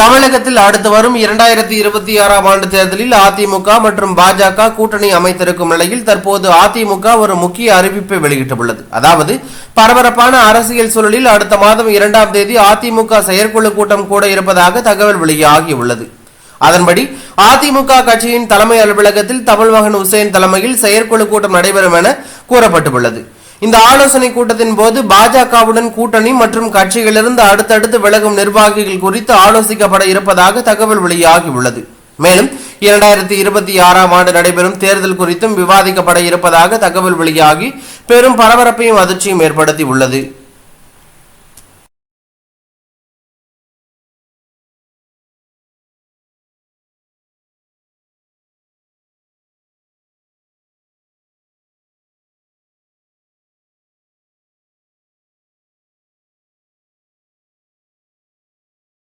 தமிழகத்தில் அடுத்து வரும் இரண்டாயிரத்தி இருபத்தி ஆறாம் ஆண்டு தேர்தலில் அதிமுக மற்றும் பாஜக கூட்டணி அமைத்திருக்கும் நிலையில் தற்போது அதிமுக ஒரு முக்கிய அறிவிப்பை வெளியிட்டுள்ளது. அதாவது பரபரப்பான அரசியல் சூழலில் அடுத்த மாதம் இரண்டாம் தேதி அதிமுக செயற்குழு கூட்டம் கூட இருப்பதாக தகவல் வெளியாகியுள்ளது. அதன்படி அதிமுக கட்சியின் தலைமை அலுவலகத்தில் தமிழ்மகன் உசேன் தலைமையில் செயற்குழு கூட்டம் நடைபெறும் என கூறப்பட்டுள்ளது. இந்த ஆலோசனை கூட்டத்தின் போது பாஜகவுடன் கூட்டணி மற்றும் கட்சிகளிலிருந்து அடுத்தடுத்து விலகும் நிர்வாகிகள் குறித்து ஆலோசிக்கப்பட இருப்பதாக தகவல் வெளியாகியுள்ளது. மேலும் இரண்டாயிரத்தி இருபத்தி ஆறாம் ஆண்டு நடைபெறும் தேர்தல் குறித்தும் விவாதிக்கப்பட இருப்பதாக தகவல் வெளியாகி பெரும் பரபரப்பையும் அதிர்ச்சியும் ஏற்படுத்தி உள்ளது